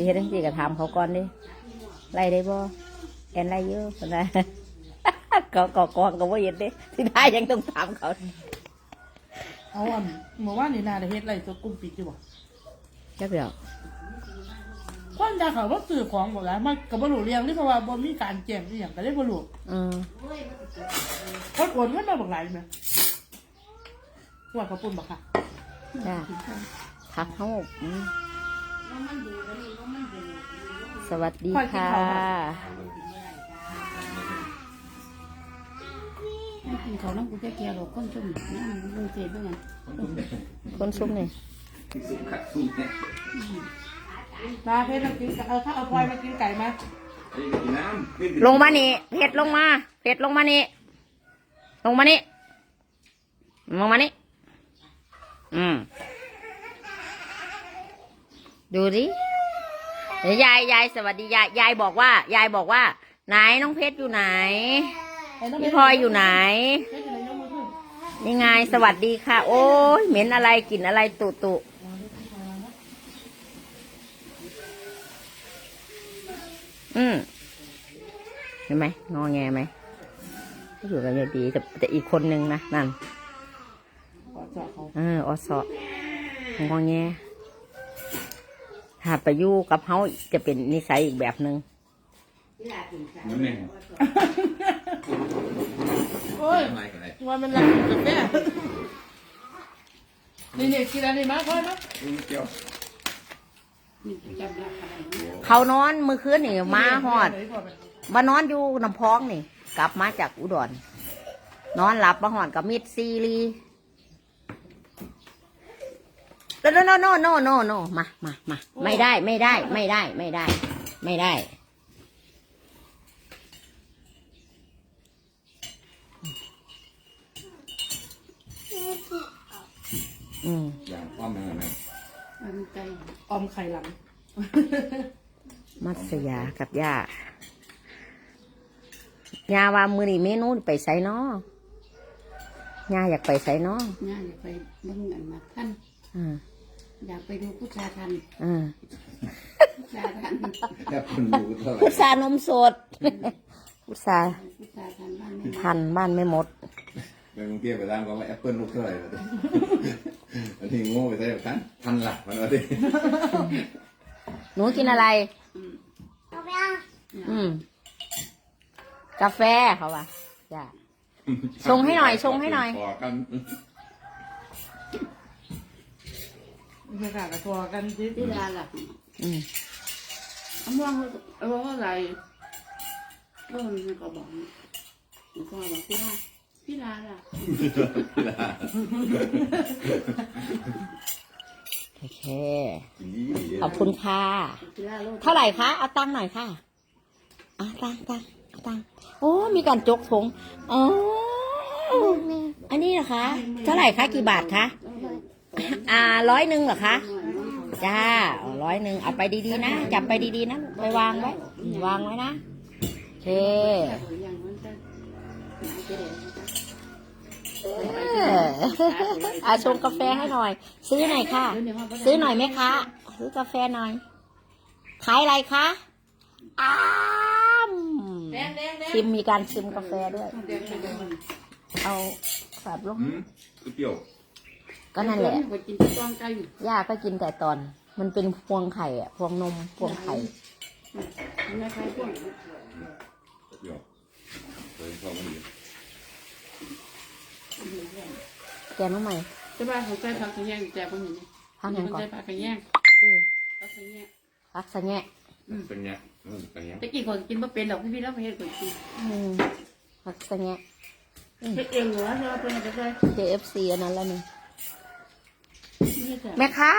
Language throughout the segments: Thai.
สิเฮ็ดจังซี่ก็ถามเขาก่อนดิไล่ได้บ่แอนไล่เยอะคนน่ะก็ก็ก็ก็บ่เห็นเด้สิได้ยังต้องถามเขาเอาอันเมื่อวานนี่นาได้เฮ็ดอะไรตัวกลุ่มปิดอยู่บ่จักเดียวคนจะเขาว่าซื้อของบ่หลายมันก็บ่รู้เรื่องนี่เพราะว่าบ่มีการแจ้งอีหยังก็เลยบ่รู้อืมคนโอนเงินมาบักหลายแม่ว่าเขาปุ่นบ่ค่ะจ้าทักเฮาอืม สวัสดีค่ะไม่กินเขาวน้ำกูจะเกลียหรอกคนชุ่มน้ำมึงเจ็บด้วยไงคนซุ่มนี่ซุปขัดซุปเนี่ยมาเพชรมากินเออถ้าเอาพลอยมากินไก่ไหมไอ้กินน้ำลงมานี่เพชรลงมาเพชรลงมานี่ลงมานี่ลงมานี่อืม ดูดิเดี๋ยวยายยายสวัสดียายยายบอกว่า ยายบอกว่า ไหนน้องเพชรอยู่ไหนไอ้น้องพี่พลอยอยู่ไหนเพชรอยู่ไหนยกมือขึ้นนี่ไงสวัสดีค่ะ โอ้ยเหม็นอะไรกลิ่นอะไรตุตุอืมเห็นไหมงอแงไหมอยู่กับยายดีแต่แต่อีกคนนึงนะนั่นขอเจาะเขาเอออสองอแง ถ้าไปอยู่กับเขาจะเป็นนิสัยอีกแบบหนึ่งนั่นเองโอ้ยทำไมกันเลยว่ามันรักกับแม่นี่นี่กินอะไรมาพลอยมาเกี่ยวนี่จำได้อะไรเขานอนมือคืนนี่มาหอดมานอนอยู่น้ำพองนี่ กลับมาจากอุดรนอนหลับมาหอนกับมิดซีรี โนโนโนโนโนโนโนมามามาไม่ได้ไม่ได้ ไม่ได้ ไม่ได้ ไม่ได้ อืมอย่างความมันอะไรมันใจออมไข่หลัง มัสยากับย่าย่าว่ามือนี่เมนูนี่ไปใส่นอย่าอยากไปใส่นอง่ายอยากไปเบิ่งอันมาท่าน อืม อยากไปดูผู้ชายทันอืมผู้ชายทันแค่คนรู้เท่าไหร่พุทรานมสดพุทราผู้ชายทันบ้านไม่พันบ้านไม่หมด ไปกรุงเทพไปร้านก็ว่าแอปเปิลลูกเท่าไหร่วะอันนี้โง่ไปใช่ไหมกันพันหลักมันวะดิหนูกินอะไร อืม กาแฟเขาว่าจ้ะชงให้หน่อยชงให้หน่อยพอกัน ไม่กล้ากระทัวกันจิที่ลาล่ะอืมเอาม่วงเอาว่าอะไรก็มันก็บอกมันก็บอกพี่ลาพี่ลาล่ะโอเคกินดีดีขอบคุณค่ะ พี่ลาโลดเท่าไหร่คะ เอาตังค์หน่อยค่ะเอาตังค์ตังค์เอาตังค์โอ้ มีการจกถงอ๋อ อันนี้เหรอคะ เท่าไหร่คะ กี่บาทคะอ่ อาร้อยหนึ่งเหรอคะจ้าร้อยหนึ่งเอาไปดีๆนะ จับไปดีๆนะ ไปวางไว้ วางไว้นะโอเคอาชงกาแฟให้หน่อย ซื้อหน่อยค่ะ ซื้อหน่อยไหมคะ ซื้อกาแฟหน่อยขายอะไรคะอ้ามชิมมีการชิมกาแฟด้วย เอาสับลงอืมเปรี้ยว ก็นั่นแหละไปกินที่กองไก่ย่าก็กินแต่ตอน มันเป็นพวงไข่อะพวงนมพวงไข่ไม่ใช่พวกเปรี้ยวเออพอมันดีแกน้องใหม่ใช่ป่ะเขาใส่ผักกระแยงแจกคนนี้พักยังก่อนใส่ผักกระแยงเออผักกระแยงพักสะแงะเป็นไงอืมเป็นไงตะกี้คนกินบ่เป็นหรอกพี่พี่แล้วไปเฮ็ดคนกินอืมพักสะแงะเฮ็ดเองเหรอเราเป็นอะไร KFC อันนั้นแล้วนี่นี่จ้ะ แม่ค้า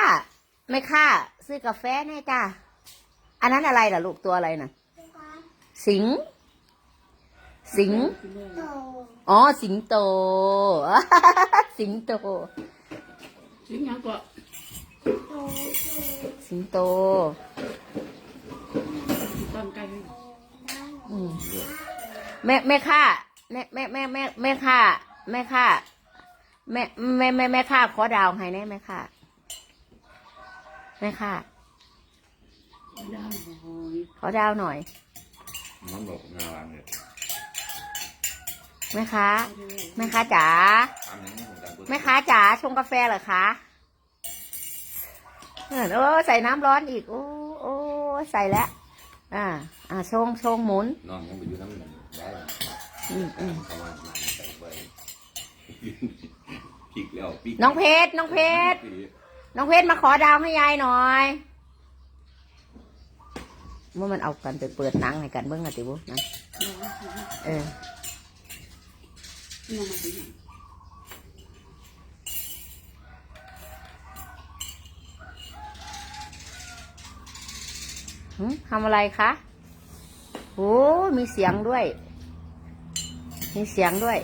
แม่ค้าซื้อกาแฟแน่จ้าอันนั้นอะไรล่ะลูกตัวอะไรน่ะ สิง สิง อ๋อ สิงโต สิงโต สิงหยังก็สิงโตกองไก่อืมแม่แม่ค้าแม่แม่แม่แม่แม่ค้าแม่ค้าแม่แม่แม่แม่ค้าขอดาวให้แน่แม่ค้า แม่ค้าดาวหอยขอดาวหน่อย มันบอกงานเนี่ยแม่ค้าแม่ค้าจ๋าทำอย่างนี้ผมจำแม่ค้าจ๋าชงกาแฟเหรอคะเออโอ้ใส่น้ำร้อนอีก โอ้โอ้ใส่แล้ว อ่า อ่าชงชงหมุน น้องยังไปอยู่น้ำหนึ่งได้อืมอืมเขาว่ามันใส่ไปพริกแล้วพริกน้องเพชรน้องเพชร น้องเพชรมาขอดาวให้ยายหน่อยเมื่อมันเอากันไปเปิดหนังให้กันเบิ้งอะติบุนะเออน้องมาสิหึทำอะไรคะโอ้มีเสียงด้วย มีเสียงด้วย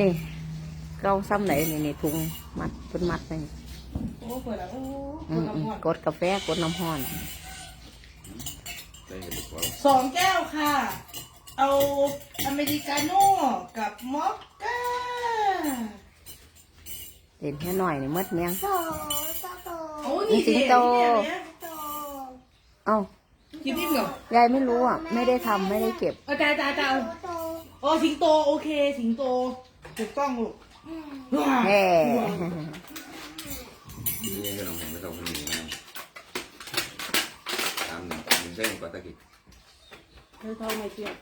นี่ เกาซ้ำไหนนี่นี่ถุงมัดเป็นมัดไปนี่โอ้เปิดแล้วโอ้อืเปิดมอืมน้ำมันกดกาแฟกดน้ำห้อนได้เห็นกว่าสองแก้วค่ะ เอาอเมริกาโน่กับมอคก้าเด่นแค่หน่อยนี่มืดเมียงโอ้มีสิงโตเนี่ยเอ้ากินนิ่มเหรอยายไม่รู้อะ ไม่ได้ทำไม่ได้เก็บอาจารย์อาจารย์อาจารย์โอ้สิงโตโอเค สิงโตถูกต้องลูก ว้าวแฮ่นี่ก็น้องเห็นไม่ต้องคนหนึ่งนะตามหนึ่งหนึ่งเส้นกว่าตะกี้เธอเท่าไม่เทียบ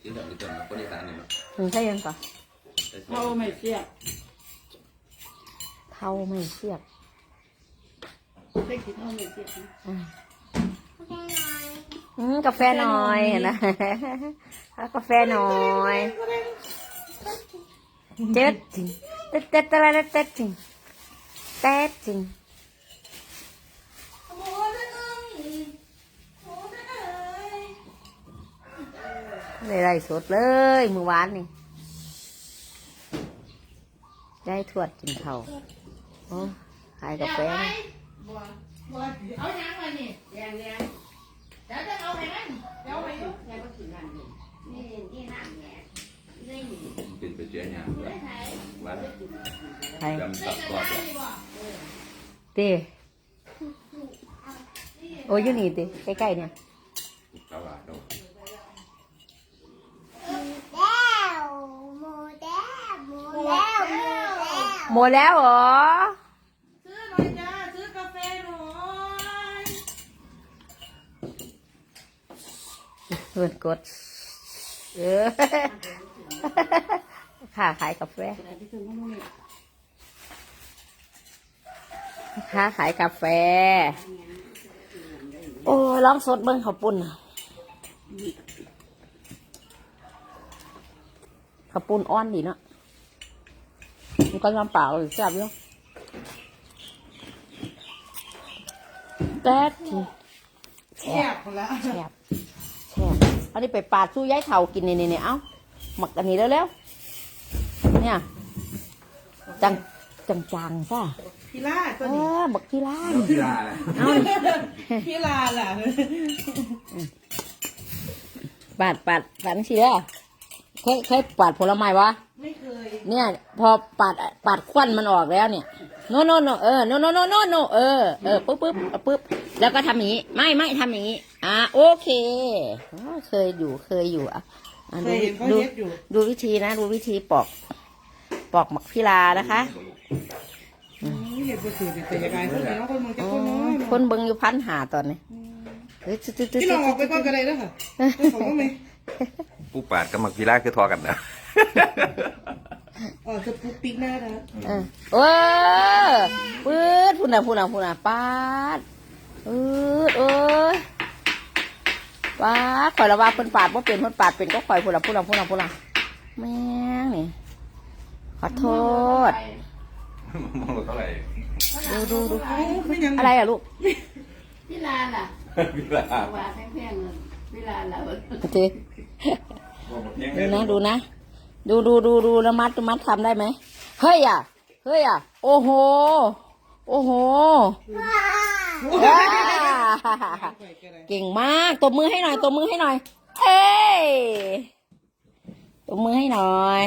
ที่แบบนี้จนคนอีสานเนี่ยเนาะถึงใช่ยังก่อนเท่าไม่เทียบเท่าไม่เทียบเล็กที่เท่าไม่เทียบนะอ่าอืมกาแฟหน่อยเห็นนะเอากาแฟหน่อย เจ็ดจริงเต็ดเต็ดอะไรเต็ดจริงเต็ดจริงเลยไรสดเลยมือวานนี่ได้ทวดกินเขาโอ้ขายกาแฟนะบัวบัวเอายังไงนี่แดงแดง เดี๋ยวจะเอาไปนั่นเดี๋ยวเอาไปอยู่ แดงก็ถือนั่นเลยนี่นี่น้ำแดงนี่ เป็นไปเจ๊เนี่ยวันใครจำตับก่อนเล ยเต้โอ้ยอยู่นี่เต้ใกล้ๆเนี่ยตลาดเนาะหมดแล้วเหรอซื้อหน่อยจ้าซื้อกาแฟหน่อยเพื่อนกดเออค่าขายกาแฟอะไรที่คือมันไม่ค้าขายกาแฟ โอ้ยลองสดเบิ้งข้าวปุ้นน่ะข้าวปุ้นอ้อนดีเนาะมันก็น้ำเปล่าเลยแซ่บอยู่แป๊ดทีแซ่บหมดแล้วแซ่บแซ่บอันนี้ไปปาดสู้ย้ายเถากินนี่นี่นี่เอ้าหมักอันนี้แล้วแล้วๆ เนี่ย จังจังจังๆซ่ะพี่ลาตัวเอนี้อหมักที่ร้านกีฬาเลยเอาพี่ลาล่ะปาดปาดปาดเชียเคยเคยปาดผลไม้วะไม่เคยเนี่ย พอปาดปาดควันมันออกแล้วเนี่ยโนโนโนเออโนโนโนโนโนเออเออปุ๊บปุ๊บเอาปุ๊บแล้วก็ทำอย่างนี้ ไม่ไม่ทำอย่างนี้ อ่าโอเคอ๋อเคยอยู่เคยอยู่อะอะเคดูยเห็นเขาดู เย็บอยู่ ดูวิธีนะ ดูวิธีปอก ปอกหมักพิลานะคะอืมเห็นไปถือแต่ยังไงคนไหนคนมึงจะอ๋อคนน้อยคนเบิงอยู่พันหาตอนนี้เฮ้ยตึ๊ดตึ๊ดตึ๊ดพี่น้ตึ๊องดออกไปก่อนก็ได้แล้วค่ะของก็ไม่ผู้ปาดกับมักกีฬาคือทอกันนะอ๋อจะปุ๊กปิ๊กหน้านะเออเออปื๊ดพูดนะพูดนะพูดนะปาดปื๊ดเอ้ยปาดข่อยละว่าเพิ่นปาดว่าเป็นเพิ่นปาดเป็นก็ข่อยพูดละพูดละพูดละพูดละแม่งนี่ ขอโทษ มองเท่าไหร่ดูดูดูไม่ยังอะไรอะลูกพี่ลาล่ะกีฬาว่าแพงๆเลยพี่ลาล่ะดูดูนะดูนะ ดูดูดูดูแล้วมัดมัดทำได้ไหมเฮ้ยอะเฮ้ยอะ โอ้โห โอ้โหว้าเก่งมากตบมือให้หน่อยตบมือให้หน่อย เอ้ยตบมือให้หน่อย